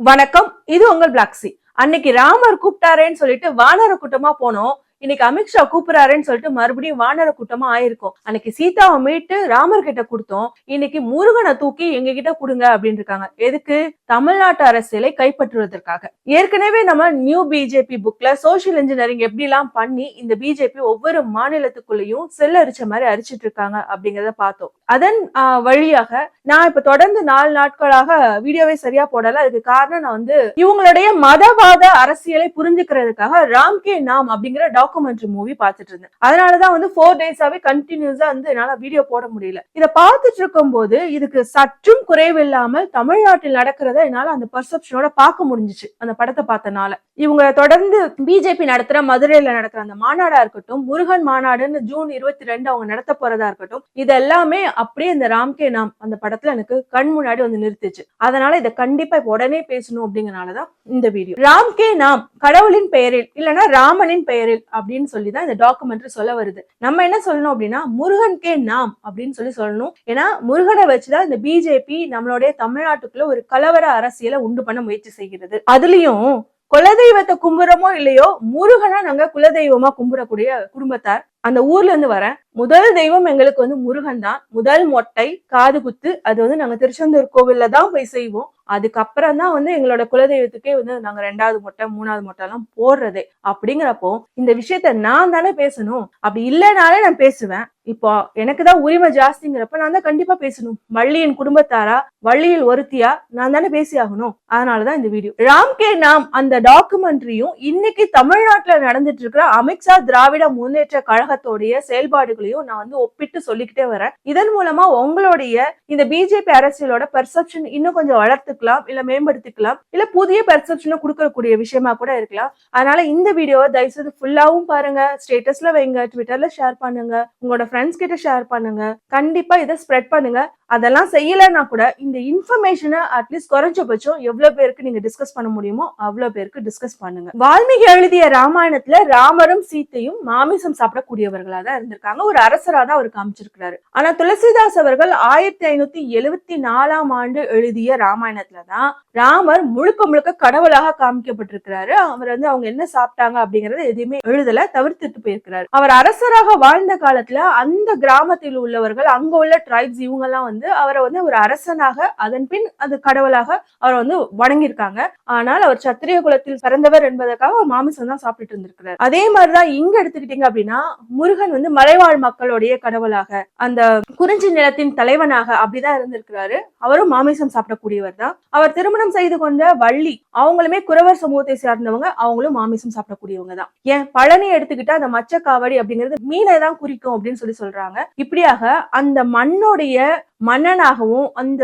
வணக்கம் இது உங்கள் பிளாக்ஸி அன்னைக்கு ராமர் கூப்பிட்டாரேன்னு சொல்லிட்டு வானர கூட்டமா போனோம். இன்னைக்கு அமித்ஷா கூப்பிடுறாருன்னு சொல்லிட்டு மறுபடியும் வானர கூட்டமா ஆயிருக்கும். அன்னைக்கு சீதாவை மீட்டு ராமர் கிட்ட கொடுத்தோம். இன்னைக்கு முருகனை தூக்கி எங்க கிட்ட கொடுங்க அப்படின்னு இருக்காங்க எதுக்கு? தமிழ்நாட்டு அரசியலை கைப்பற்றுவதற்காக. ஏற்கனவே நம்ம நியூ பிஜேபி புக்ல சோசியல் இன்ஜினியரிங் எப்படி எல்லாம் பண்ணி இந்த பிஜேபி ஒவ்வொரு மாநிலத்துக்குள்ளேயும் செல் அரிச்ச மாதிரி அரிச்சிட்டு இருக்காங்க அப்படிங்கறத பார்த்தோம். அதன் ஆஹ், வழியாக நான் இப்ப தொடர்ந்து நாலு நாட்களாக வீடியோவை சரியா போடல. அதுக்கு காரணம் நான் வந்து இவங்களுடைய மதவாத அரசியலை புரிஞ்சுக்கிறதுக்காக ராம் கே நாம் அப்படிங்கிற டாக்குமெண்ட்ரி மூவி பார்த்துட்டு இருந்தேன். அதனாலதான் வந்து ஃபோர் டேஸாவே கண்டினியூஸா வந்து என்னால வீடியோ போட முடியல. இதை பார்த்துட்டு இருக்கும் போது இதுக்கு சற்றும் குறைவில்லாமல் தமிழ்நாட்டில் நடக்கிறத என்னால அந்த பர்செப்ஷனோட பார்க்க முடிஞ்சுச்சு அந்த படத்தை பார்த்தனால. இவங்க தொடர்ந்து பிஜேபி நடத்துற மதுரையில நடக்கிற அந்த மாநாடா இருக்கட்டும் முருகன் மாநாடுன்னு ஜூன் இருபத்தி ரெண்டு அவங்க நடத்த போறதா இருக்கட்டும் இது எல்லாமே அப்படியே இந்த ராம்கே நாம் அந்த படத்துல எனக்கு கண் முன்னாடி வந்து நிறுத்துச்சு. அதனால இதை கண்டிப்பா இப்ப உடனே பேசணும் அப்படிங்கறனாலதான் இந்த வீடியோ ராம்கே நாம் கடவுளின் பெயரில் இல்லைன்னா ராமனின் பெயரில் அப்படின்னு சொல்லி தான் இந்த டாக்குமெண்ட்ரி சொல்ல வருது. நம்ம என்ன சொல்லணும் அப்படின்னா முருகன் நாம் அப்படின்னு சொல்லி சொல்லணும். ஏன்னா முருகனை வச்சுதான் இந்த பிஜேபி நம்மளுடைய தமிழ்நாட்டுக்குள்ள ஒரு கலவர அரசியலை உண்டு பண்ண முயற்சி செய்கிறது. அதுலயும் குலதெய்வத்தை கும்புறமோ இல்லையோ முருகனா நாங்க குலதெய்வமா கும்பிடக்கூடிய குடும்பத்தார் அந்த ஊர்ல இருந்து வரேன். முதல் தெய்வம் எங்களுக்கு வந்து முருகன் தான். முதல் மொட்டை காது குத்து அது வந்து நாங்க திருச்செந்தூர் கோவில்ல தான் போய் செய்வோம். அதுக்கப்புறம் தான் வந்து எங்களோட குலதெய்வத்துக்கே வந்து நாங்க ரெண்டாவது மொட்டை மூணாவது மொட்டை எல்லாம் போடுறதே. அப்படிங்கிறப்போ இந்த விஷயத்த நான் தானே பேசணும்? அப்படி இல்லைனாலே நான் பேசுவேன். இப்போ எனக்கு தான் உரிமை ஜாஸ்திங்கிறப்ப நான் தான் கண்டிப்பா பேசணும். வள்ளியின் குடும்பத்தாரா? வள்ளியில் ஒருத்தியா? நான் தானே பேசி ஆகணும். அதனாலதான் இந்த வீடியோ. ராம்கே நாம் அந்த டாக்குமெண்ட்ரியும் இன்னைக்கு தமிழ்நாட்டுல நடந்துட்டு இருக்கிற அமித்ஷா திராவிட முன்னேற்ற கழகத்தோடைய செயல்பாடுகளையும் நான் வந்து ஒப்பிட்டு சொல்லிக்கிட்டே வரேன். இதன் மூலமா உங்களுடைய இந்த பிஜேபி அரசியலோட பெர்செப்ஷன் இன்னும் கொஞ்சம் வளர்த்துக்கலாம் இல்ல மேம்படுத்திக்கலாம் இல்ல புதிய பெர்செப்ஷனை கொடுக்கக்கூடிய விஷயமா கூட இருக்கலாம். அதனால இந்த வீடியோவை தயவுசெய்து ஃபுல்லாவும் பாருங்க. ஸ்டேட்டஸ்ல வைங்க ட்விட்டர்ல ஷேர் பண்ணுங்க. உங்களோட ஃப்ரெண்ட்ஸ் கிட்ட ஷேர் பண்ணுங்க. கண்டிப்பா இதை ஸ்ப்ரெட் பண்ணுங்க. அதெல்லாம் செய்யலைன்னா கூட இந்த இன்ஃபர்மேஷனை அட்லீஸ்ட் குறைஞ்சபட்சம் எவ்வளவு பேருக்கு நீங்க டிஸ்கஸ் பண்ண முடியுமோ அவ்வளவு பேருக்கு டிஸ்கஸ் பண்ணுங்க. வால்மீகி எழுதிய ராமாயணத்துல ராமரும் சீத்தையும் மாமிசம் சாப்பிடக்கூடியவர்களா தான் இருந்திருக்காங்க. ஒரு அரசரா தான் அவர் காமிச்சிருக்கிறாரு. ஆனா துளசிதாஸ் அவர்கள் ஆயிரத்தி ஐநூத்தி எழுவத்தி நாலாம் ஆண்டு எழுதிய ராமாயணத்துல தான் ராமர் முழுக்க முழுக்க கடவுளாக காமிக்கப்பட்டிருக்கிறாரு. அவர் வந்து அவங்க என்ன சாப்பிட்டாங்க அப்படிங்கறத எதையுமே எழுதல தவிர்த்துட்டு போயிருக்கிறாரு. அவர் அரசராக வாழ்ந்த காலத்துல அந்த கிராமத்தில் உள்ளவர்கள் அங்க உள்ள ட்ரைப்ஸ் இவங்க எல்லாம் வந்து அவரை வந்து ஒரு அரசனாக அதன் பின் அது கடவுளாக அவரை வந்து வணங்கியிருக்காங்க. ஆனால் அவர் சத்திரிய குலத்தில் பிறந்தவர் என்பதற்காக மாமிசம் தான் சாப்பிட்டுட்டு இருந்திருக்கிறார். அதே மாதிரிதான் இங்க எடுத்துக்கிட்டீங்க அப்படின்னா முருகன் வந்து மலைவாழ் மக்களுடைய கடவுளாக அந்த குறிஞ்சி நிலத்தின் தலைவனாக அப்படிதான் இருந்திருக்கிறாரு. அவரும் மாமிசம் சாப்பிடக்கூடியவர் தான். அவர் திருமணம் செய்து கொண்ட வள்ளி அவங்களுமே குறவர் சமூகத்தை சார்ந்தவங்க அவங்களும் மாமிசம் சாப்பிடக்கூடியவங்க தான். ஏன்? பழனி எடுத்துக்கிட்டா அந்த மச்சக்காவடி அப்படிங்கிறது மீனை தான் குறிக்கும் அப்படின்னு சொல்லி சொல்றாங்க. இப்படியாக அந்த மண்ணுடைய மன்னனாகவும் அந்த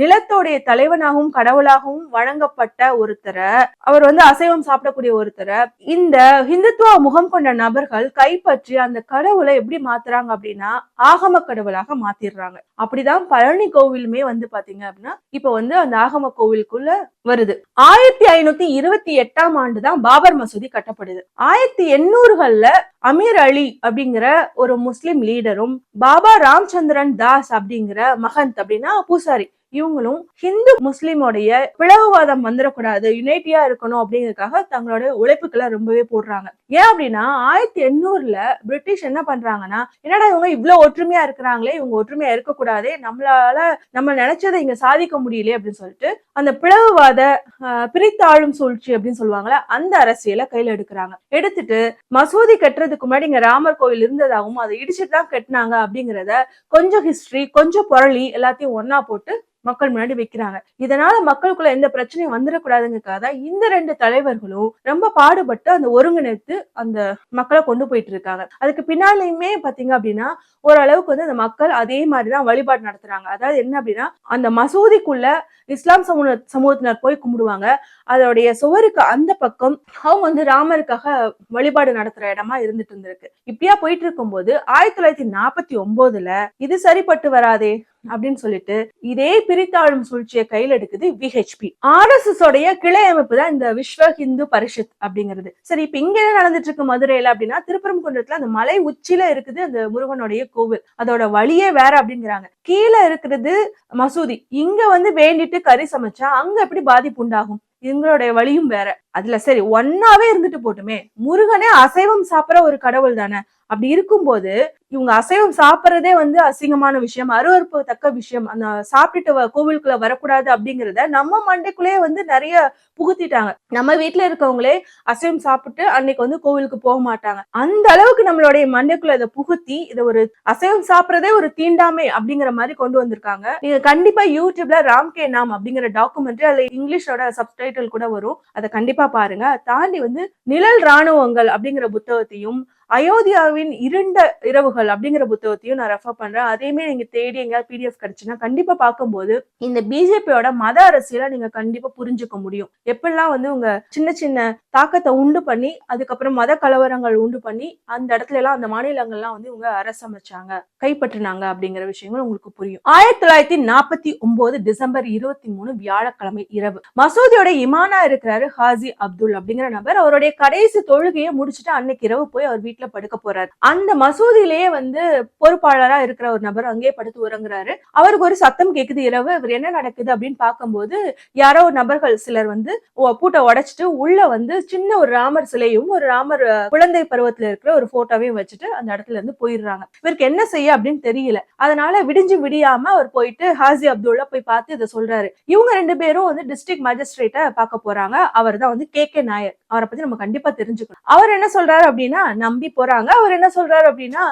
நிலத்தோடைய தலைவனாகவும் கடவுளாகவும் வழங்கப்பட்ட ஒருத்தரை அவர் வந்து அசைவம் சாப்பிடக்கூடிய ஒருத்தரை இந்த ஹிந்துத்துவ முகம் கொண்ட நபர்கள் கைப்பற்றி அந்த கடவுளை எப்படி மாத்துறாங்க அப்படின்னா ஆகம கடவுளாக மாத்திடுறாங்க. அப்படிதான் பழனி கோவிலுமே வந்து பாத்தீங்க அப்படின்னா இப்ப வந்து அந்த ஆகம கோவிலுக்குள்ள வருது. ஆயிரத்தி ஐநூத்தி இருபத்தி எட்டாம் ஆண்டு தான் பாபர் மசூதி கட்டப்படுது. ஆயிரத்தி எண்ணூறுகள்ல அமீர் அலி அப்படிங்கிற ஒரு முஸ்லிம் லீடரும் பாபா ராம்சந்திரன் தாஸ் அப்படிங்கிற மகந்த் அப்படின்னா பூசாரி. இவங்களும் ஹிந்து முஸ்லீமோடைய பிளவுவாதம் வந்துடக்கூடாது யுனைட்டியா இருக்கணும் அப்படிங்கறதுக்காக தங்களோட உழைப்புக்களை ரொம்பவே போடுறாங்க. ஏன் அப்படின்னா ஆயிரத்தி எண்ணூறுல பிரிட்டிஷ் என்ன பண்றாங்கன்னா என்னடா இவங்க இவ்வளவு ஒற்றுமையா இருக்கிறாங்களே இவங்க ஒற்றுமையா இருக்கக்கூடாதே நம்மளால நம்ம நினைச்சதை இங்க சாதிக்க முடியலையே அப்படின்னு சொல்லிட்டு அந்த பிளவுவாத ஆஹ், பிரித்தாளும் சூழ்ச்சி அப்படின்னு சொல்லுவாங்கல்ல அந்த அரசியலை கையில எடுக்கிறாங்க. எடுத்துட்டு மசூதி கட்டுறதுக்கு முன்னாடி இங்க ராமர் கோயில் இருந்ததாகவும் அதை இடிச்சுட்டு தான் கட்டினாங்க அப்படிங்கிறத கொஞ்சம் ஹிஸ்டரி கொஞ்சம் புரளி எல்லாத்தையும் ஒன்னா போட்டு மக்கள் முன்னாடி வைக்கிறாங்க. இதனால மக்களுக்குள்ள எந்த பிரச்சனையும் வந்துடக்கூடாதுங்கிறக்காக தான் இந்த ரெண்டு தலைவர்களும் ரொம்ப பாடுபட்டு அந்த ஒருங்கிணைத்து அந்த மக்களை கொண்டு போயிட்டு இருக்காங்க. அதுக்கு பின்னாலையுமே பாத்தீங்க அப்படின்னா ஓரளவுக்கு வந்து அந்த மக்கள் அதே மாதிரிதான் வழிபாடு நடத்துறாங்க. அதாவது என்ன அப்படின்னா அந்த மசூதிக்குள்ள இஸ்லாம் சமூக சமூகத்தினர் போய் கும்பிடுவாங்க. அதோடைய சுவருக்கு அந்த பக்கம் அவங்க வந்து ராமருக்காக வழிபாடு நடத்துற இடமா இருந்துட்டு இருந்திருக்கு. இப்படியா போயிட்டு இருக்கும்போது ஆயிரத்தி தொள்ளாயிரத்தி நாற்பத்தி ஒன்பதுல இது சரிப்பட்டு வராதே அப்படின்னு சொல்லிட்டு இதே பிரித்தாளும் சூழ்ச்சியை கையில் எடுக்குது விஹெச்பி ஆர்எஸ்எஸ் உடைய கிளை அமைப்பு தான் இந்த விஸ்வ ஹிந்து பரிஷத் அப்படிங்கிறது. சரி இப்ப இங்க என்ன நடந்துட்டு இருக்கு மதுரையில அப்படின்னா திருப்பரங்குன்றத்துல அந்த மலை உச்சியில இருக்குது அந்த முருகனுடைய கோவில். அதோட வழியே வேற அப்படிங்கிறாங்க. கீழே இருக்கிறது மசூதி. இங்க வந்து வேண்டிட்டு கறி சமைச்சா அங்க எப்படி பாதிப்பு உண்டாகும்? எங்களுடைய வழியும் வேற. அதுல சரி ஒன்னாவே இருந்துட்டு போட்டுமே. முருகனே அசைவம் சாப்பிடுற ஒரு கடவுள் தானே அப்படி இருக்கும்போது இவங்க அசைவம் சாப்பிட்றதே வந்து அசிங்கமான விஷயம் அருவறுப்பு தக்க விஷயம். அந்த சாப்பிட்டுட்டு வ- கோவிலுக்குள்ள வரக்கூடாது அப்படிங்கிறத நம்ம மண்டைக்குள்ளேயே வந்து நிறைய புகுத்திட்டாங்க. நம்ம வீட்டுல இருக்கவங்களே அசைவம் சாப்பிட்டு அன்னைக்கு வந்து கோவிலுக்கு போக மாட்டாங்க. அந்த அளவுக்கு நம்மளுடைய மண்டைக்குள்ள இதை புகுத்தி இதை ஒரு அசைவம் சாப்பிட்றதே ஒரு தீண்டாமை அப்படிங்கிற மாதிரி கொண்டு வந்திருக்காங்க. நீங்க கண்டிப்பா யூடியூப்ல ராம் கே நாம் அப்படிங்கிற டாக்குமெண்ட்ரி அதுல இங்கிலீஷோட சப்டைட்டில் கூட வரும். அதை கண்டிப்பா பாருங்க. தாண்டி வந்து நிழல் ராணுவங்கள் அப்படிங்கிற புத்தகத்தையும் அயோத்தியாவின் இருண்ட இரவுகள் அப்படிங்கிற புத்தகத்தையும் நான் ரெஃபர் பண்றேன். அதையுமே நீங்க தேடி எங்கேயாவது பிடிஎஃப் கிடைச்சுன்னா கண்டிப்பா பார்க்கும்போது இந்த பிஜேபியோட மத அரசியலை நீங்க கண்டிப்பா புரிஞ்சுக்க முடியும். எப்படிலாம் வந்து உங்க சின்ன சின்ன தாக்கத்தை உண்டு பண்ணி அதுக்கப்புறம் மத கலவரங்கள் உண்டு பண்ணி அந்த இடத்துல எல்லாம் அந்த மாநிலங்கள்லாம் வந்து இவங்க அரசமைச்சாங்க கைப்பற்றினாங்க அப்படிங்கிற விஷயங்கள் உங்களுக்கு புரியும். ஆயிரத்தி தொள்ளாயிரத்தி நாற்பத்தி ஒன்பது டிசம்பர் இருபத்தி மூணு வியாழக்கிழமை இரவு. மசூதியோட இமானா இருக்கிறாரு ஹாஜி அப்துல் அப்படிங்கிற நபர். அவருடைய கடைசி தொழுகையை முடிச்சுட்டு அன்னைக்கு இரவு போய் அவர் வீட்டுல படுக்க போறாரு. அந்த மசூதியிலேயே வந்து பொறுப்பாளரா இருக்கிற ஒரு நபர் அங்கேயே படுத்து உறங்குறாரு. அவருக்கு ஒரு சத்தம் கேக்குது இரவு இவர் என்ன நடக்குது அப்படின்னு பார்க்கும்போது யாரோ நபர்கள் சிலர் வந்து பூட்டை உடைச்சிட்டு உள்ள வந்து சின்ன ஒரு ராமர் சிலையும் ஒரு ராமர் குழந்தை பருவத்துல இருக்கிற ஒரு போட்டோவையும் வச்சுட்டு அந்த இடத்துல இருந்து போயிடுறாங்க. இவருக்கு என்ன செய்ய அப்படின்னு தெரியல. அதனால விடிஞ்சு விடியாம அவர் போயிட்டு ஹாஜி அப்துல்லா போய் பார்த்து இதை சொல்றாரு. இவங்க ரெண்டு பேரும் வந்து டிஸ்ட்ரிக்ட் மேஜிஸ்ட்ரேட்டை பார்க்க போறாங்க. அவர் தான் வந்து கே கே நாயர். அவரை பத்தி நம்ம கண்டிப்பா தெரிஞ்சுக்கணும். அவர் என்ன சொல்றாரு அப்படின்னா நம்பி போறாங்க. அவர் என்ன சொல்றாரு அப்படின்னா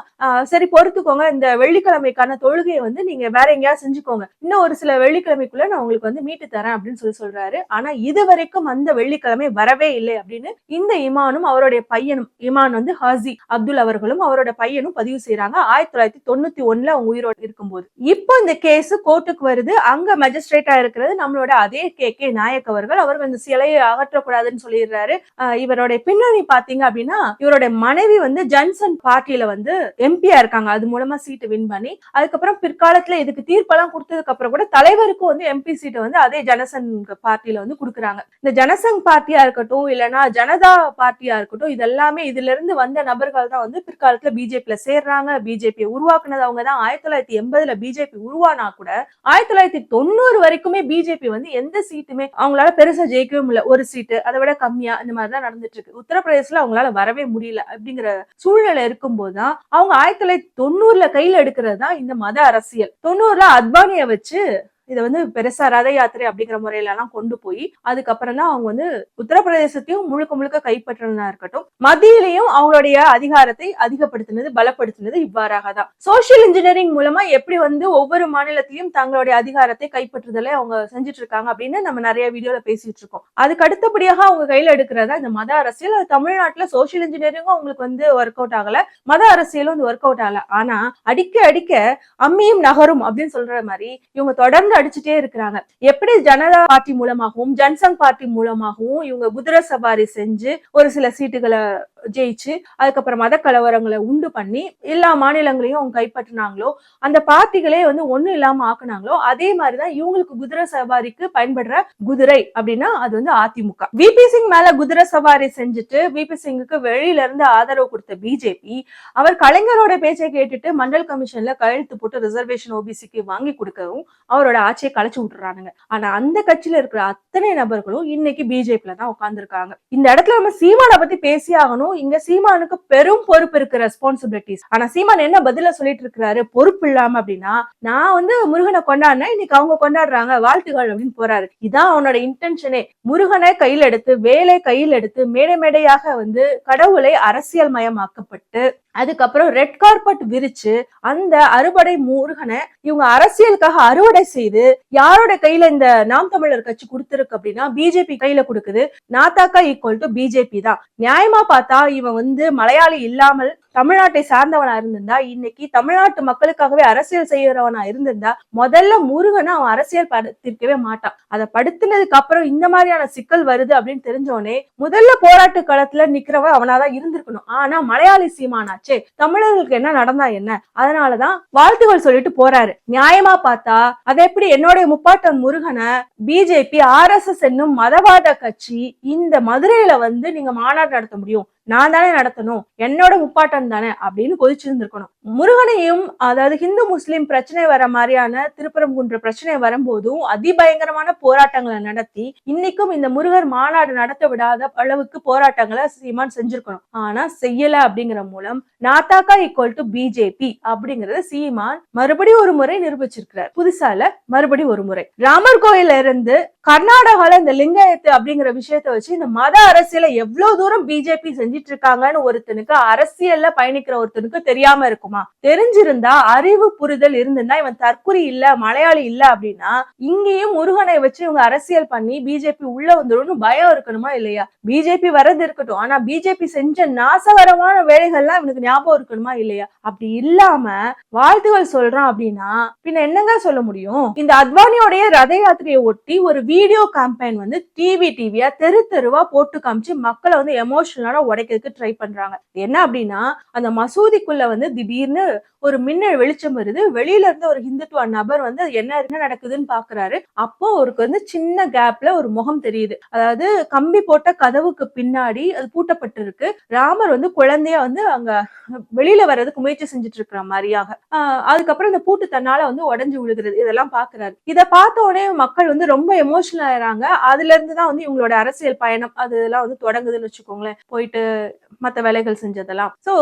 சரி பொறுத்துக்கோங்க. இந்த வெள்ளிக்கிழமைக்கான தொழுகையை வந்து நீங்க வேற எங்கேயாவது செஞ்சுக்கோங்க. இன்னும் ஒரு சில வெள்ளிக்கிழமைக்குள்ள நான் உங்களுக்கு வந்து மீட்டு தரேன் அப்படின்னு சொல்லி சொல்றாரு. ஆனா இது வரைக்கும் அந்த வெள்ளிக்கிழமை வரவே இல்லை அப்படின்னு இந்த இமானும் அவருடைய பையனும் இமான் வந்து ஹாஜி அப்துல் அவர்களும் அவரோட பையனும் பதிவு செய்யறாங்க ஆயிரத்தி தொள்ளாயிரத்தி தொண்ணூத்தி ஒண்ணுல அவங்க உயிரோடு இருக்கும்போது. இப்போ இந்த கேஸ் கோர்ட்டுக்கு வருது. அங்க மஜிஸ்ட்ரேட்டா இருக்கிறது நம்மளோட அதே கே. கே. நாயக் அவர்கள். அவர்கள் இந்த சிலையை அகற்றக்கூடாதுன்னு சொல்லிடுறாரு. இவருடைய பின்னணி பாத்தீங்க அப்படின்னா இவருடைய மனைவி வந்து ஜன்சன் பார்ட்டியில வந்து எம்பியா இருக்காங்க. அது மூலமா சீட்டு வின் பண்ணி அதுக்கப்புறம் பிற்காலத்துல இதுக்கு தீர்ப்பெல்லாம் கொடுத்ததுக்கு அப்புறம் கூட தலைவருக்கும் வந்து எம்பி சீட்டை வந்து அதே ஜனசங் பார்ட்டியில வந்து கொடுக்குறாங்க. இந்த ஜனசங் பார்ட்டியா இருக்கட்டும் இல்லைன்னா ஜனதா பார்ட்டியா இருக்கட்டும் இதெல்லாமே இதுல இருந்து வந்த நபர்கள் தான் வந்து பிற்காலத்துல பிஜேபியில சேர்றாங்க. பிஜேபி உருவாக்குனது அவங்க தான். ஆயிரத்தி தொள்ளாயிரத்தி எண்பதுல பிஜேபி உருவானா கூட ஆயிரத்தி தொள்ளாயிரத்தி தொண்ணூறு வரைக்குமே பிஜேபி வந்து எந்த சீட்டுமே அவங்களால பெருசா ஜெயிக்கவே முடியல. ஒரு சீட்டு அதை விட கம்மியா இந்த மாதிரி தான் நடந்துட்டு இருக்கு. உத்தரப்பிரதேசல அவங்களால வரவே முடியல அப்படிங்கிற சூழ்நிலை இருக்கும்போது தான் அவங்க ஆயிரத்தி தொள்ளாயிரத்தி தொண்ணூறுல கையில எடுக்கிறது தான் இந்த மத அரசியல். தொண்ணூறுல அத்வானிய வச்சு இதை வந்து பெருசா ரத யாத்திரை அப்படிங்கிற முறையில எல்லாம் கொண்டு போய் அதுக்கப்புறம் தான் அவங்க வந்து உத்தரப்பிரதேசத்தையும் முழுக்க முழுக்க கைப்பற்றினா இருக்கட்டும் மத்தியிலையும் அவங்களுடைய அதிகாரத்தை அதிகப்படுத்தினது பலப்படுத்தினது இவ்வாறாக தான் சோசியல் இன்ஜினியரிங் மூலமா எப்படி வந்து ஒவ்வொரு மாநிலத்திலையும் தங்களுடைய அதிகாரத்தை கைப்பற்றுதலை அவங்க செஞ்சுட்டு இருக்காங்க அப்படின்னு நம்ம நிறைய வீடியோல பேசிட்டு இருக்கோம் அதுக்கு அடுத்தபடியாக அவங்க கையில எடுக்கிறதா இந்த மத அரசியல் அது தமிழ்நாட்டுல சோசியல் இன்ஜினியரிங்கும் அவங்களுக்கு வந்து ஒர்க் அவுட் ஆகல மத அரசியலும் வந்து ஒர்க் அவுட் ஆகல. ஆனா அடிக்க அடிக்க அம்மியும் நகரும் அப்படின்னு சொல்ற மாதிரி இவங்க தொடர்ந்து அடிச்சுட்டே இருக்கிறாங்க. எப்படி ஜனதா பார்ட்டி மூலமாகவும் ஜன்சங் பார்ட்டி மூலமாகவும் இவங்க குதிரை சவாரி செஞ்சு ஒரு சில சீட்டுகளை ஜெயிச்சு அதுக்கப்புறம் மத கலவரங்களை உண்டு பண்ணி எல்லா மாநிலங்களையும் அவங்க கைப்பற்றினாங்களோ அந்த பார்ட்டிகளே வந்து ஒண்ணும் இல்லாம ஆக்குனாங்களோ அதே மாதிரிதான் இவங்களுக்கு குதிரை சவாரிக்கு பயன்படுற குதிரை அப்படின்னா அது வந்து அதிமுக. விபி சிங் மேல குதிரை சவாரி செஞ்சுட்டு விபி சிங்குக்கு வெளியில இருந்து ஆதரவு கொடுத்த பிஜேபி அவர் கலைஞரோட பேச்சை கேட்டுட்டு மண்டல் கமிஷன்ல கையெழுத்து போட்டு ரிசர்வேஷன் ஓபிசிக்கு வாங்கி கொடுக்கவும் அவரோட ஆட்சியை கலைச்சு விட்டுறானுங்க. ஆனா அந்த கட்சியில இருக்கிற அத்தனை நபர்களும் இன்னைக்கு பிஜேபியில தான் உட்கார்ந்துருக்காங்க. இந்த இடத்துல நம்ம சீமானை பத்தி பேசி ஆகணும். இங்க சீமானுக்கு பெரும் பொறுப்பு இருக்கு ரெஸ்பான்சிபிலிட்டிஸ் ஆனா சீமான் என்ன பதில சொல்லிட்டு இருக்கிறாரு? பொறுப்பு இல்லாம அப்படின்னா நான் வந்து முருகனை கொண்டாடினேன் இன்னைக்கு அவங்க கொண்டாடுறாங்க. வாழ்த்துகள் அப்படின்னு போறாரு. இதான் அவனோட இன்டென்ஷனே முருகனை கையில் எடுத்து வேலை கையில் எடுத்து மேடை மேடையாக வந்து கடவுளை அரசியல் மயமாக்கப்பட்டு அதுக்கப்புறம் ரெட் கார்பெட் விரிச்சு அந்த அறுவடை முருகனை இவங்க அரசியலுக்காக அறுவடை செய்து யாரோட கையில இந்த நாம் தமிழர் கட்சி கொடுத்திருக்கு அப்படின்னா பிஜேபி கையில கொடுக்குது. நாத்தாக்கா ஈக்குவல் டு பிஜேபி தான். நியாயமா பார்த்தா இவன் வந்து மலையாளி இல்லாமல் தமிழ்நாட்டை சார்ந்தவனா இருந்திருந்தா இன்னைக்கு தமிழ்நாட்டு மக்களுக்காகவே அரசியல் செய்யறவனா இருந்திருந்தா முதல்ல முருகனை அவன் அரசியல் படுத்திருக்கவே மாட்டான். அதை படுத்தினதுக்கு அப்புறம் இந்த மாதிரியான சிக்கல் வருது அப்படின்னு தெரிஞ்சோடனே முதல்ல போராட்ட களத்துல நிக்கிறவன் அவனாதான் இருந்திருக்கணும். ஆனா மலையாளி சீமானாச்சே தமிழர்களுக்கு என்ன நடந்தா என்ன? அதனாலதான் வாழ்த்துகள் சொல்லிட்டு போறாரு. நியாயமா பார்த்தா அது எப்படி என்னுடைய முப்பாட்டன் முருகனை பிஜேபி ஆர் எஸ் எஸ் என்னும் மதவாத கட்சி இந்த மதுரையில வந்து நீங்க மாநாடு நடத்த முடியும்? நான் தானே நடத்தணும் என்னோட முப்பாட்டம் தானே அப்படின்னு கொதிச்சிருந்திருக்கணும். முருகனையும் அதாவது ஹிந்து முஸ்லீம் பிரச்சனை வர மாதிரியான திருப்பரங்குன்ற பிரச்சனை வரும்போதும் அதிபயங்கரமான போராட்டங்களை நடத்தி இன்னைக்கும் இந்த முருகர் மாநாடு நடத்த விடாத அளவுக்கு போராட்டங்களை சீமான் செஞ்சிருக்கணும். ஆனா செய்யல அப்படிங்கிற மூலம் நாத்தாக்கா ஈக்குவல் டு பிஜேபி அப்படிங்கறத சீமான் மறுபடியும் ஒரு முறை நிரூபிச்சிருக்கிறார். புதுசால மறுபடியும் ஒரு முறை. ராமர் கோயில்ல இருந்து கர்நாடகால இந்த லிங்காயத்து அப்படிங்கிற விஷயத்த வச்சு இந்த மத அரசியலை எவ்வளவு தூரம் பிஜேபி செஞ்சு செஞ்சிட்டு இருக்காங்கன்னு ஒருத்தனுக்கு அரசியல்ல பயணிக்கிற ஒருத்தனுக்கு தெரியாம இருக்குமா? தெரிஞ்சிருந்தா அறிவு புரிதல் இருந்திருந்தா இவன் தற்குறி இல்ல மலையாளி இல்ல அப்படின்னா இங்கேயும் முருகனை வச்சு இவங்க அரசியல் பண்ணி பிஜேபி உள்ள வந்துடும் பயம் இருக்கணுமா இல்லையா? பிஜேபி வர்றது இருக்கட்டும். ஆனா பிஜேபி செஞ்ச நாசகரமான வேலைகள்லாம் இவனுக்கு ஞாபகம் இருக்கணுமா இல்லையா? அப்படி இல்லாம வாழ்த்துகள் சொல்றான் அப்படின்னா பின்ன என்னங்க சொல்ல முடியும்? இந்த அத்வானியோடைய ரத யாத்திரையை ஒட்டி ஒரு வீடியோ கேம்பெயின் வந்து டிவி டிவியா தெரு தெருவா போட்டு காமிச்சு மக்களை வந்து எமோஷனலா உடைக்கிறதுக்கு ட்ரை பண்றாங்க. என்ன அப்படின்னா அந்த மசூதிக்குள்ள வந்து திடீர்னு ஒரு மின்னல் வெளிச்சம் வருது. வெளியில இருந்து ஒரு ஹிந்துத்துவ நபர் வந்து என்ன என்ன நடக்குதுன்னு பாக்குறாரு. அப்போ அவருக்கு வந்து சின்ன கேப்ல ஒரு முகம் தெரியுது. அதாவது கம்பி போட்ட கதவுக்கு பின்னாடி அது பூட்டப்பட்டிருக்கு. ராமர் வந்து குழந்தையா வந்து அங்க வெளியில வர்றதுக்கு முயற்சி செஞ்சுட்டு இருக்கிற மாதிரியாக. ஆஹ் அதுக்கப்புறம் இந்த பூட்டு தன்னால வந்து உடைஞ்சு விழுகிறது. இதெல்லாம் பாக்குறாரு. இதை பார்த்த உடனே மக்கள் வந்து ரொம்ப எமோஷனல் ஆயிடுறாங்க அதுல இருந்து தான் வந்து இவங்களோட அரசியல் பயணம் அதெல்லாம் வந்து தொடங்குதுன்னு வச்சுக்கோங்களேன். போயிட்டு மத்த வேலைகள் செஞ்சதெல்லாம். சோ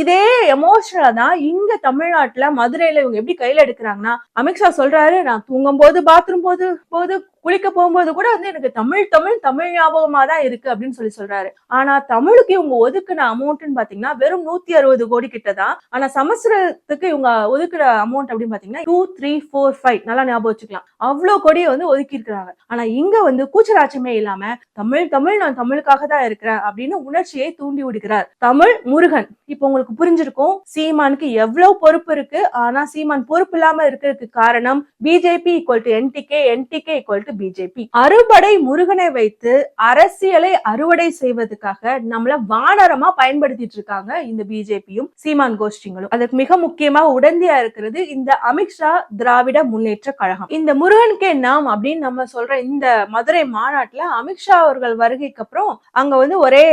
இதே எமோஷனலா தான் இங்க தமிழ்நாட்டுல மதுரையில இவங்க எப்படி கையில எடுக்கிறாங்கன்னா அமித்ஷா சொல்றாரு நான் தூங்கும் போது பாத்ரூம் போது போது குளிக்க போகும்போது கூட வந்து எனக்கு தமிழ் தமிழ் தமிழ் ஞாபகமா தான் இருக்கு அப்படின்னு சொல்லி சொல்றாரு. ஆனா தமிழுக்கு இவங்க ஒதுக்குன அமௌண்ட்னு பாத்தீங்கன்னா வெறும் நூத்தி அறுபது கோடி கிட்ட தான் ஆனா சமஸ்கிருதத்துக்கு இவங்க ஒதுக்குற அமௌண்ட் அப்படின்னு பாத்தீங்கன்னா டூ த்ரீ ஃபோர் ஃபைவ் நல்லா ஞாபகம் வச்சுக்கலாம். அவ்வளவு கோடியை வந்து ஒதுக்கி இருக்கிறாங்க. ஆனா இங்க வந்து கூச்சராட்சமே இல்லாம தமிழ் தமிழ் நான் தமிழுக்காக தான் இருக்கிறேன் அப்படின்னு உணர்ச்சியை தூண்டி விடுகிறார் தமிழ் முருகன். இப்போ உங்களுக்கு புரிஞ்சிருக்கும் சீமானுக்கு எவ்வளவு பொறுப்பு இருக்கு. ஆனா சீமான் பொறுப்பு இல்லாம இருக்கிறதுக்கு காரணம் BJP equal to NTK NTK equal to BJP அறுபடை முருகனை வைத்து அரசியலை அறுவடை செய்வதற்காக நம்மள வானரமா பயன்படுத்திட்டு இருக்காங்க இந்த பிஜேபியும் சீமான் கோஷ்டிங்களும். அதுக்கு மிக முக்கியமா உடந்தையா இருக்கிறது இந்த அமித்ஷா திராவிட முன்னேற்ற கழகம். இந்த முருகனுக்கே நாம் அப்படின்னு நம்ம சொல்ற இந்த மதுரை மாநாட்டுல அமித்ஷா அவர்கள் வருகைக்கு அப்புறம் அங்க வந்து ஒரே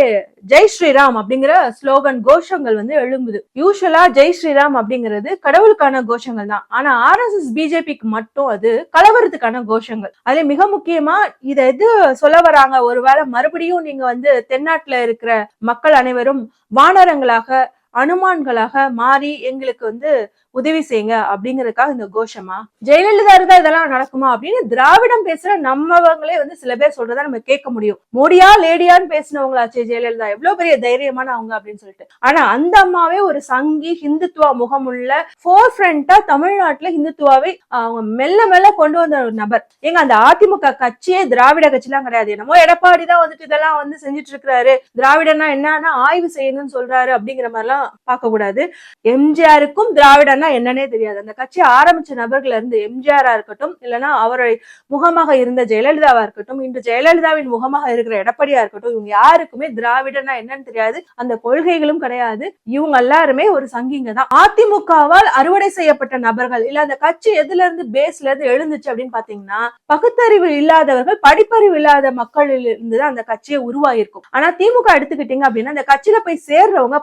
ஜெய் ஸ்ரீராம் அப்படிங்கிற ஸ்லோகன் கோஷங்கள் வந்து எழும்புது. யூஸ்வலா ஜெய் ஸ்ரீராம் அப்படிங்கிறது கடவுளுக்கான கோஷங்கள் தான். ஆனா ஆர் எஸ் எஸ் பிஜேபிக்கு மட்டும் அது கலவரத்துக்கான கோஷங்கள். அதுல மிக முக்கியமா இத எது சொல்ல வராங்க. ஒருவேளை மறுபடியும் நீங்க வந்து தென்னாட்டுல இருக்கிற மக்கள் அனைவரும் வானரங்களாக அனுமான்களாக மாறி எங்களுக்கு வந்து உதவி செய்யுங்க அப்படிங்கறதுக்காக இந்த கோஷமா. ஜெயலலிதா இருந்தா இதெல்லாம் நடக்குமா அப்படின்னு திராவிடம் பேசுற நம்மவங்களே வந்து சில பேர் சொல்றதா நம்ம கேட்க முடியும். மோடியா லேடியான்னு பேசினவங்களாச்சே ஜெயலலிதா. எவ்வளவு பெரிய தைரியமான அவங்க அப்படின்னு சொல்லிட்டு. ஆனா அந்த அம்மாவே ஒரு சங்கி ஹிந்துத்துவ முகமுள்ள ஃபோர் ஃப்ரண்டா தமிழ்நாட்டுல ஹிந்துத்துவாவை அவங்க மெல்ல மெல்ல கொண்டு வந்த ஒரு நபர். எங்க அந்த அதிமுக கட்சியே திராவிட கட்சிலாம் கிடையாது. என்னமோ எடப்பாடி தான் வந்துட்டு இதெல்லாம் வந்து செஞ்சுட்டு இருக்கிறாரு. திராவிடன்னா என்னன்னா ஆய்வு செய்யணும்னு சொல்றாரு அப்படிங்கிற மாதிரிலாம் பார்க்க கூடாது எம்ஜிஆருக்கும் திராவிடன்னா என்னன்னே தெரியாது. அந்த கட்சி ஆரம்பிச்ச நபர்கள் இருந்து எம்ஜிஆரா இருக்கட்டும் இல்லைன்னா அவரை முகமாக இருந்த ஜெயலலிதாவா இருக்கட்டும் இன்று ஜெயலலிதாவின் முகமாக இருக்கிற எடப்பாடியா இருக்கட்டும் இவங்க யாருக்குமே திராவிடன்னா என்னன்னு தெரியாது. அந்த கொள்கைகளும் கிடையாது. இவங்க எல்லாருமே ஒரு சங்கிங்க தான். அதிமுகவால் அறுவடை செய்யப்பட்ட நபர்கள் இல்ல அந்த கட்சி எதுல இருந்து பேஸ்ல இருந்து எழுந்துச்சு அப்படின்னு பாத்தீங்கன்னா பகுத்தறிவு இல்லாதவர்கள் படிப்பறிவு இல்லாத மக்களில் இருந்து தான் அந்த கட்சியை உருவாயிருக்கும் ஆனா திமுக எடுத்துக்கிட்டீங்க அப்படின்னா அந்த கட்சியில போய் சேர்றவங்க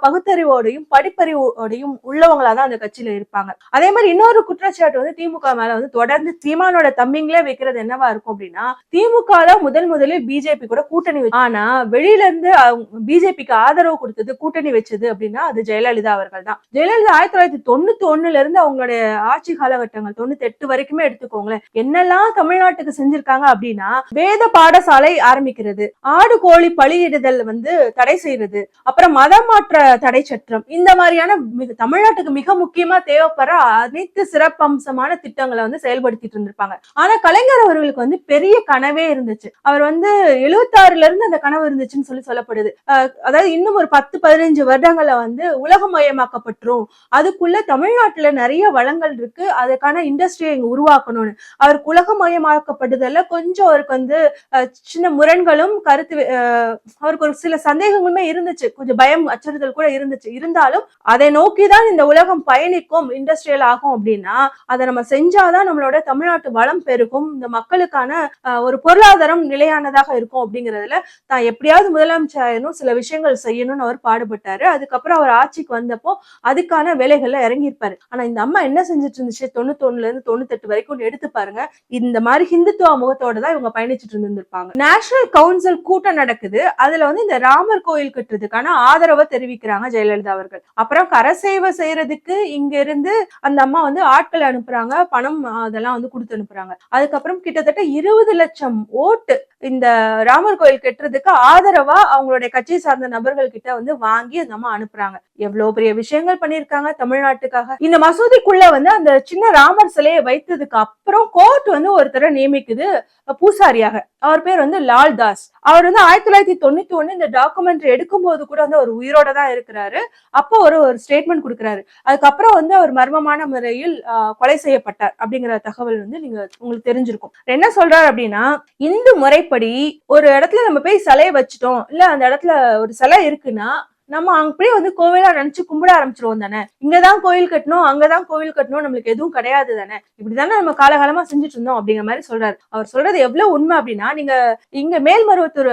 பகுத்தறிவோடையும் படிப்பறிவோடையும் உள்ளவங்களா தான் அந்த கட்சியில இருப்பாங்க. அதே மாதிரி இன்னொரு குற்றச்சாட்டு வந்து திமுக மேல வந்து தொடர்ந்து சீமானோட தம்பிங்களே வைக்கிறது என்னவா இருக்கும் அப்படின்னா திமுக தான் முதல் முதலில் பிஜேபி கூட கூட்டணி ஆனா வெளியில இருந்து பிஜேபிக்கு ஆதரவு கொடுத்தது கூட்டணி வச்சது அப்படின்னா அது ஜெயலலிதா அவர்கள் தான் ஜெயலலிதா ஆயிரத்தி தொள்ளாயிரத்தி தொண்ணூத்தி ஒண்ணுல இருந்து அவங்களுடைய ஆட்சி காலகட்டங்கள் தொண்ணூத்தி எட்டு வரைக்குமே எடுத்துக்கோங்களேன். என்னெல்லாம் தமிழ்நாட்டுக்கு செஞ்சிருக்காங்க அப்படின்னா வேத பாடசாலை ஆரம்பிக்கிறது ஆடு கோழி பலியிடுதல் வந்து தடை செய்யறது அப்புறம் மதம் மாற்ற தடை சட்டம் இந்த மாதிரியான தமிழ்நாட்டுக்கு மிக முக்கியமா தேவைப்படுற அனைத்து சிறப்பம்சமான திட்டங்களை வந்து செயல்படுத்திட்டு இருந்திருப்பாங்க. ஆனா கலைஞர் அவர்களுக்கு வந்து பெரிய கனவே இருந்துச்சு. அவர் வந்து எழுபத்தாறுல இருந்து அந்த கனவு இருந்துச்சுன்னு சொல்லி சொல்லப்படுது. அதாவது இன்னும் ஒரு பத்து பதினஞ்சு வருடங்கள்ல வந்து உலகமயமாக்கப்பட்டுரும் அதுக்குள்ள தமிழ்நாட்டுல நிறைய வளங்கள் இருக்கு. அதுக்கான இண்டஸ்ட்ரியை இங்க உருவாக்கணும்னு. அவருக்கு உலகமயமாக்கப்படுதல்ல கொஞ்சம் அவருக்கு வந்து அஹ், சின்ன முரண்களும் கருத்து அவருக்கு ஒரு சில சந்தேகங்களுமே இருந்துச்சு. கொஞ்சம் பயம் அச்சுறுத்தல் கூட இருந்துச்சு. இருந்தாலும் அதை நோக்கிதான் இந்த உலகம் பயணிக்கும் இண்டஸ்ட்ரியல் ஆகும் அப்படின்னா அதை நம்ம செஞ்சாதான் நம்மளோட தமிழ்நாட்டு வளம் பெருகும் இந்த மக்களுக்கான ஒரு பொருளாதாரம் நிலையானதாக இருக்கும் அப்படிங்கறதுல தான் எப்படியாவது முதலமைச்சர் சில விஷயங்கள் செய்யணும்னு அவர் பாடுபட்டாரு. அதுக்கப்புறம் அவர் ஆட்சிக்கு வந்தப்போ அதுக்கான வேலைகள்ல இறங்கியிருப்பாரு. ஆனா இந்த அம்மா என்ன செஞ்சுட்டு இருந்துச்சு? தொண்ணூத்தொன்னுல இருந்து தொண்ணூத்தெட்டு வரைக்கும் எடுத்து பாருங்க. இந்த மாதிரி ஹிந்துத்துவ முகத்தோட தான் இவங்க பயணிச்சுட்டு இருந்திருப்பாங்க. நேஷனல் கவுன்சில் கூட்டம் நடக்குது. அதுல வந்து இந்த ராமர் கோயில் கட்டுறதுக்கான ஆதரவை தெரிவிக்கிறாங்க ஜெயலலிதா அவர்கள். அப்புறம் கரசேவை செய்யறதுக்கு இங்க இருந்து அந்த அம்மா வந்து ஆட்களை அனுப்புறாங்க பணம் அதெல்லாம் வந்து கொடுத்து அனுப்புறாங்க. அதுக்கப்புறம் கிட்டத்தட்ட இருபது லட்சம் ஓட்டு இந்த ராமர் கோயில் கட்டுறதுக்கு ஆதரவா அவங்களுடைய கட்சியை சார்ந்த நபர்கள் கிட்ட வந்து வாங்கி அந்த அம்மா அனுப்புறாங்க. எவ்வளவு பெரிய விஷயங்கள் பண்ணிருக்காங்க தமிழ்நாட்டுக்காக. இந்த மசூதிக்குள்ள வந்து அந்த சின்ன ராமர் சிலையை வைத்ததுக்கு அப்புறம் கோர்ட் வந்து ஒருத்தரை நியமிக்குது பூசாரியாக. அவர் பேர் வந்து லால் தாஸ் அவர் வந்து ஆயிரத்தி தொள்ளாயிரத்தி தொண்ணூத்தி ஒண்ணு இந்த டாக்குமெண்ட்ரி எடுக்கும்போது கூட வந்து அவர் உயிரோட தான் இருக்கிறாரு. அப்போ ஒரு ஒரு ஸ்டேட்மெண்ட் கொடுக்குறாரு. அதுக்கப்புறம் வந்து அவர் மர்மமான முறையில் ஆஹ், கொலை செய்யப்பட்டார் அப்படிங்கிற தகவல் வந்து நீங்க உங்களுக்கு தெரிஞ்சிருக்கும். என்ன சொல்றாரு அப்படின்னா இந்து முறைப்படி ஒரு இடத்துல நம்ம போய் சிலையை வச்சுட்டோம். இல்ல அந்த இடத்துல ஒரு சிலை இருக்குன்னா நம்ம அப்படியே வந்து கோவிலா நினைச்சு கும்பிட ஆரம்பிச்சிருவோம் தானே? இங்கதான் கோயில் கட்டணும் அங்கதான் கோவில் கட்டணும் நம்மளுக்கு எதுவும் கிடையாது தானே? இப்படிதானே நம்ம காலகாலமா செஞ்சுட்டு இருந்தோம் அப்படிங்கிற மாதிரி சொல்றாரு. அவர் சொல்றது எவ்வளவு உண்மை அப்படின்னா நீங்க இங்க மேல்மருவத்தூர்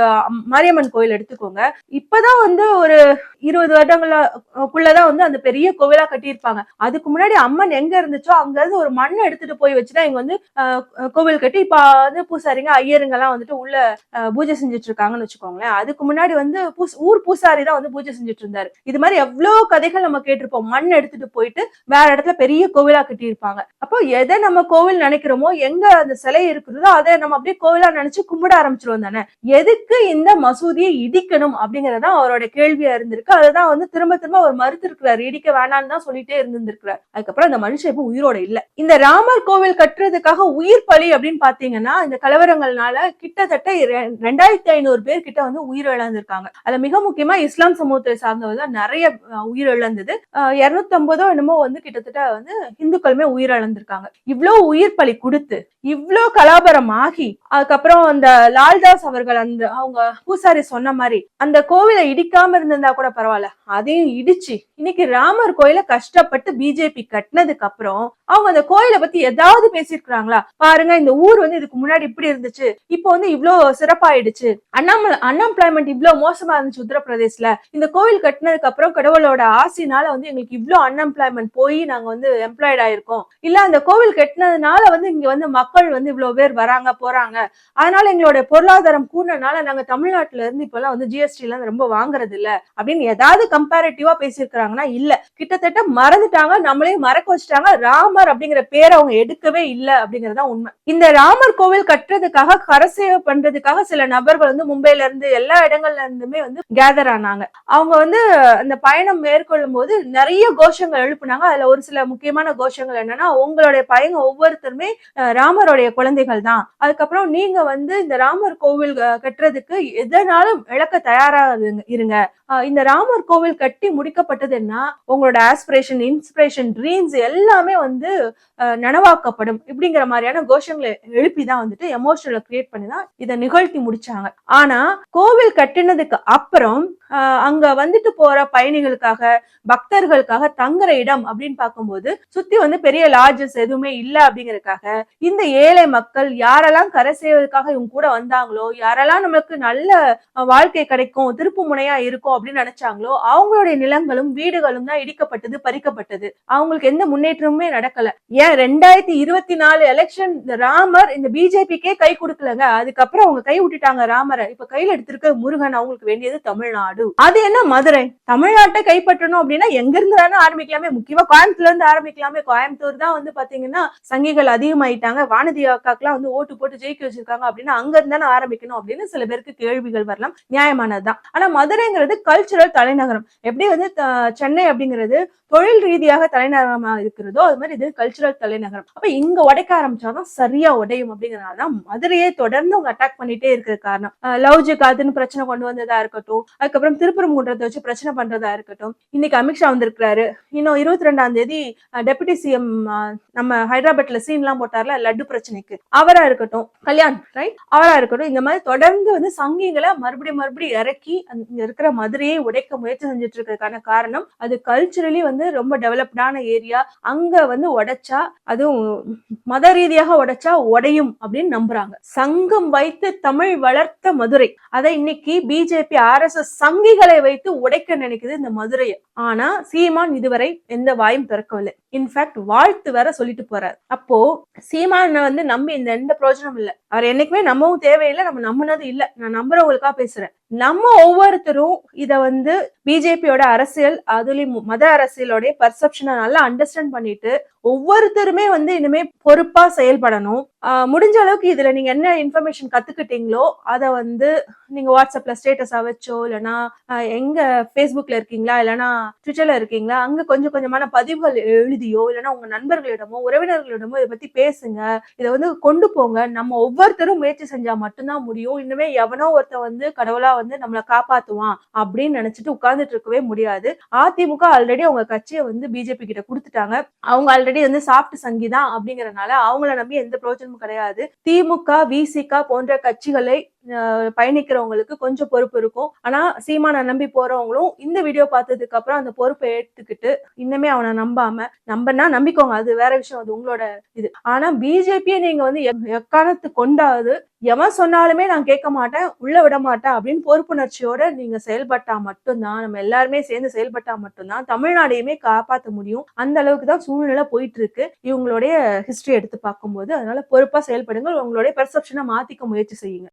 மாரியம்மன் கோயில் எடுத்துக்கோங்க. இப்பதான் வந்து ஒரு இருபது வருடங்களுக்குள்ளதான் வந்து அந்த பெரிய கோவிலா கட்டியிருப்பாங்க. அதுக்கு முன்னாடி அம்மன் எங்க இருந்துச்சோ அங்க இருந்து ஒரு மண்ணை எடுத்துட்டு போய் வச்சுதான் இங்க வந்து கோவில் கட்டி இப்ப வந்து பூசாரிங்க ஐயருங்க எல்லாம் வந்துட்டு உள்ள அஹ், பூஜை செஞ்சுட்டு இருக்காங்கன்னு வச்சுக்கோங்களேன். அதுக்கு முன்னாடி வந்து ஊர் பூசாரி தான் வந்து பூஜை செஞ்சுட்டு இருந்தாரு இது மாதிரி எவ்வளவு கதைகள் நம்ம கேட்டிருப்போம். மண் எடுத்துட்டு போயிட்டு வேற இடத்துல பெரிய கோவிலா கட்டியிருப்பாங்க. அப்போ எதை நம்ம கோவில் நினைக்கிறோமோ எங்க அந்த சிலை இருக்குதோ அதை நம்ம அப்படியே கோவிலா நினைச்சு கும்பிட ஆரம்பிச்சிருவோம் தானே. எதுக்கு இந்த மசூதியை இடிக்கணும் அப்படிங்கறதா அவரோட கேள்வியா இருந்திருக்கு. அதுதான் வந்து திரும்ப திரும்ப அவர் மறுத்து இருக்கிறார் இடிக்க வேணாம்னு தான் சொல்லிட்டே இருந்திருக்கிறார். அதுக்கப்புறம் அந்த மனுஷன் இப்ப உயிரோட இல்ல. இந்த ராமர் கோவில் கட்டுறதுக்காக உயிர் பலி அப்படின்னு பாத்தீங்கன்னா இந்த கலவரங்கள்னால கிட்டத்தட்ட ரெண்டாயிரத்தி ஐநூறு பேர் கிட்ட வந்து உயிர் இழந்திருக்காங்க. அதுல மிக முக்கியமா இஸ்லாம் சமூகத்தை சார்ந்தவங்க தான் நிறைய உயிர் இழந்தது இருநூத்தி ஐம்பதோ என்னமோ வந்து கிட்டத்தட்ட வந்து இந்துக்களுமே உயிர் இழந்திருக்காங்க உயிர் பலி கொடுத்து இவ்வளோ கலாபரம் ஆகி அதுக்கப்புறம் அந்த லால்தாஸ் அவர்கள் அந்த அவங்க பூசாரி சொன்ன மாதிரி அந்த கோவிலை இடிக்காம இருந்திருந்தா கூட பரவாயில்ல. அதையும் இடிச்சு இன்னைக்கு ராமர் கோயிலை கஷ்டப்பட்டு பிஜேபி கட்டினதுக்கு அப்புறம் அவங்க அந்த கோயிலை பத்தி ஏதாவது பேசியிருக்கிறாங்களா? பாருங்க இந்த ஊர் வந்து இதுக்கு முன்னாடி இப்படி இருந்துச்சு இப்போ வந்து இவ்வளவு சிறப்பாயிடுச்சு. அண்ணாம அன்எம்ப்ளாய்மெண்ட் இவ்ளோ மோசமா இருந்துச்சு உத்தரப்பிரதேசல இந்த கோவில் கட்டினதுக்கு அப்புறம் கடவுளோட ஆசினால வந்து எங்களுக்கு இவ்ளோ அன்எம்ப்ளாய்மெண்ட் போய் நாங்க வந்து எம்ப்ளாய்ட் ஆயிருக்கோம். இல்ல அந்த கோவில் கட்டினதுனால வந்து இங்க வந்து மக்கள் வந்து இவ்வளவு பேர் வராங்க போறாங்க. அதனால எங்களோட பொருளாதாரம் கூடனால நாங்க தமிழ்நாட்டுல இருந்து இப்பெல்லாம் வந்து ஜிஎஸ்டி எல்லாம் ரொம்ப வாங்குறது இல்ல அப்படின்னு ஏதாவது கம்பேரிட்டிவா பேசியிருக்கிறாங்கன்னா இல்ல. கிட்டத்தட்ட மறந்துட்டாங்க நம்மளையும் மறக்க வச்சுட்டாங்க. ராமர் அப்படிங்கிற பேரை அவங்க எடுக்கவே இல்லை அப்படிங்கறதுதான் உண்மை. இந்த ராமர் கோவில் கட்டுறதுக்காக கரசேவை பண்றதுக்காக சில நபர்கள் வந்து மும்பைல இருந்து எல்லா இடங்கள்ல இருந்துமே வந்து கேதர் ஆனாங்க. அவங்க வந்து அந்த பயணம் மேற்கொள்ளும் போது நிறைய கோஷங்கள் எழுப்புனாங்க. அதுல ஒரு சில முக்கியமான கோஷங்கள் என்னன்னா உங்களுடைய பையங்க ஒவ்வொருத்தருமே ராமருடைய குழந்தைகள் தான். அதுக்கப்புறம் நீங்க வந்து இந்த ராமர் கோவில் கட்டுறதுக்கு எதனாலும் இழக்க தயாரா இருங்க- இருங்க. இந்த ராமர் கோவில் கட்டி முடிக்கப்பட்டதுன்னா உங்களோட ஆஸ்பிரேஷன் இன்ஸ்பிரேஷன் ட்ரீம்ஸ் எல்லாமே வந்து நனவாக்கப்படும். இப்படிங்கிற மாதிரியான கோஷங்களை எழுப்பி தான் வந்துட்டு எமோஷனலை கிரியேட் பண்ணி தான் இதை நிகழ்த்தி முடிச்சாங்க. ஆனா கோவில் கட்டினதுக்கு அப்புறம் அங்க வந்துட்டு போற பயணிகளுக்காக பக்தர்களுக்காக தங்குற இடம் அப்படின்னு பார்க்கும்போது சுத்தி வந்து பெரிய லாட்ஜஸ் எதுவுமே இல்ல அப்படிங்கறதுக்காக இந்த ஏழை மக்கள் யாரெல்லாம் கரை செய்வதற்காக இவங்க கூட வந்தாங்களோ யாரெல்லாம் நம்மளுக்கு நல்ல வாழ்க்கை கிடைக்கும் திருப்பு முனையா இருக்கும் அப்படின்னு நினைச்சாங்களோ அவங்களுடைய நிலங்களும் வீடுகளும் தான் இடிக்கப்பட்டது பறிக்கப்பட்டது. அவங்களுக்கு எந்த முன்னேற்றமுமே நடக்கல. ஏன் ரெண்டாயிரத்தி இருபத்தி நாலு எலெக்ஷன் இந்த ராமர் இந்த பிஜேபிக்கே கை கொடுக்கலங்க. அதுக்கப்புறம் அவங்க கை விட்டுட்டாங்க ராமரை. இப்ப கையில எடுத்திருக்க முருகன் அவங்களுக்கு வேண்டியது தமிழ்நாடு. தமிழ்நாடு அது என்ன மதுரை? தமிழ்நாட்டை கைப்பற்றணும் அப்படின்னா எங்க இருந்து தானே ஆரம்பிக்கலாமே. முக்கியமா கோயம்புத்தூர்ல இருந்து ஆரம்பிக்கலாமே. கோயம்புத்தூர் தான் வந்து பாத்தீங்கன்னா சங்கிகள் அதிகமாயிட்டாங்க. வானதி அக்காக்கெல்லாம் வந்து ஓட்டு போட்டு ஜெயிக்க வச்சிருக்காங்க அப்படின்னா அங்க இருந்து தானே ஆரம்பிக்கணும் அப்படின்னு சில பேருக்கு கேள்விகள் வரலாம். நியாயமானதுதான் ஆனா மதுரைங்கிறது கல்ச்சுரல் தலைநகரம். எப்படி வந்து சென்னை அப்படிங்கிறது தொழில் ரீதியாக தலைநகரமா இருக்கிறதோ அது மாதிரி இது கல்ச்சுரல் தலைநகரம். அப்ப இங்க உடைக்க ஆரம்பிச்சாதான் சரியா உடையும் அப்படிங்கறதுனாலதான் மதுரையை தொடர்ந்து அவங்க அட்டாக் பண்ணிட்டே இருக்கிற காரணம். அஹ் லவ் ஜிகாதுன்னு பிரச்சனை கொண்டு வந்ததா இருக்கட்டும் அதுக்கப்புறம் திருப்பரங்குன்றத்தை வச்சு பிரச்சனை பண்றதா இருக்கட்டும். இன்னைக்கு அமித்ஷா வந்திருக்கிறாரு. இன்னும் இருபத்தி ரெண்டாம் தேதி டெபுட்டி சிஎம் நம்ம ஹைதராபாத்ல சீன் எல்லாம் போட்டார்ல லட்டு பிரச்சனைக்கு. அவரா இருக்கட்டும். கல்யாண் ரைட் அவரா இருக்கட்டும். இந்த மாதிரி தொடர்ந்து வந்து சங்கிகளை மறுபடியும் மறுபடியும் இறக்கி இங்க இருக்கிற மதுரையை உடைக்க முயற்சி செஞ்சுட்டு இருக்கிறதுக்கான காரணம் அது கல்ச்சுரலி வந்து ரொம்ப டெவலப்டான ஏரியா அங்க வந்து உடைச்சா அதுவும் மத ரீதியாக உடைச்சா உடையும் அப்படின்னு நம்புறாங்க. சங்கம் வைத்து தமிழ் வளர்த்த மதுரை. அதை இன்னைக்கு பிஜேபி ஆர்எஸ்எஸ் சங்கிகளை வைத்து உடைக்க நினைக்குது இந்த மதுரையை. ஆனா சீமான் இதுவரை எந்த வாயும் திறக்கவில்லை. இன்ஃபேக்ட் வாழ்த்து வேற சொல்லிட்டு போறாரு. அப்போ சீமானை வந்து நம்பி இந்த எந்த பிரயோஜனம் இல்லை. அவர் என்னைக்குமே நம்பவும் தேவையில்லை நம்ம நம்பினது இல்ல. நான் நம்புறவங்களுக்கா பேசுறேன். நம்ம ஒவ்வொருத்தரும் இத வந்து பிஜேபியோட அரசியல் அதுலயும் மத அரசியலோடைய பர்செப்ஷனை நல்லா அண்டர்ஸ்டாண்ட் பண்ணிட்டு ஒவ்வொருத்தருமே வந்து இனிமே பொறுப்பா செயல்படணும். முடிஞ்ச அளவுக்கு இதுல நீங்க என்ன இன்ஃபர்மேஷன் கத்துக்கிட்டீங்களோ அதை வந்து நீங்க வாட்ஸ்அப்ல ஸ்டேட்டஸா வச்சோ இல்லைன்னா எங்க ஃபேஸ்புக்ல இருக்கீங்களா இல்லைன்னா ட்விட்டர்ல இருக்கீங்களா அங்க கொஞ்சம் கொஞ்சமான பதிவுகள் எழுதியோ இல்லைன்னா உங்க நண்பர்களிடமோ உறவினர்களிடமோ இதை பத்தி பேசுங்க. இதை வந்து கொண்டு போங்க. நம்ம ஒவ்வொருத்தரும் முயற்சி செஞ்சா மட்டும்தான் முடியும். இன்னுமே எவனோ ஒருத்தன் வந்து கடவுளா வந்து நம்மளை காப்பாத்துவான் அப்படின்னு நினைச்சிட்டு உட்கார்ந்துட்டு இருக்கவே முடியாது. அதிமுக ஆல்ரெடி அவங்க கட்சியை வந்து பிஜேபி கிட்ட கொடுத்துட்டாங்க. அவங்க ஆல்ரெடி வந்து சாப்பிட்டு சங்கிதான் அப்படிங்கறதுனால அவங்கள நம்பி எந்த பிரயோஜனமும் கிடையாது. திமுக விசிக போன்ற கட்சிகளை பயணிக்கிறவங்களுக்கு கொஞ்சம் பொறுப்பு இருக்கும். ஆனா சீமானை நம்பி போறவங்களும் இந்த வீடியோ பார்த்ததுக்கு அப்புறம் அந்த பொறுப்பை எடுத்துக்கிட்டு இன்னுமே அவனை நம்பாம நம்பனா நம்பிக்கோங்க. அது வேற விஷயம். அது உங்களோட இது. ஆனா பிஜேபியை நீங்க வந்து எக்- எக்காரணத்து கொண்டாது. எவன் சொன்னாலுமே நான் கேட்க மாட்டேன் உள்ள விட மாட்டேன் அப்படின்னு பொறுப்புணர்ச்சியோட நீங்க செயல்பட்டா மட்டும்தான் நம்ம எல்லாருமே சேர்ந்து செயல்பட்டா மட்டும்தான் தமிழ்நாடையுமே காப்பாற்ற முடியும். அந்த அளவுக்கு தான் சூழ்நிலை போயிட்டு இருக்கு இவங்களுடைய ஹிஸ்டரி எடுத்து பார்க்கும்போது அதனால பொறுப்பா செயல்படுங்கள். உங்களுடைய பெர்செப்ஷனை மாத்திக்க முயற்சி செய்யுங்க.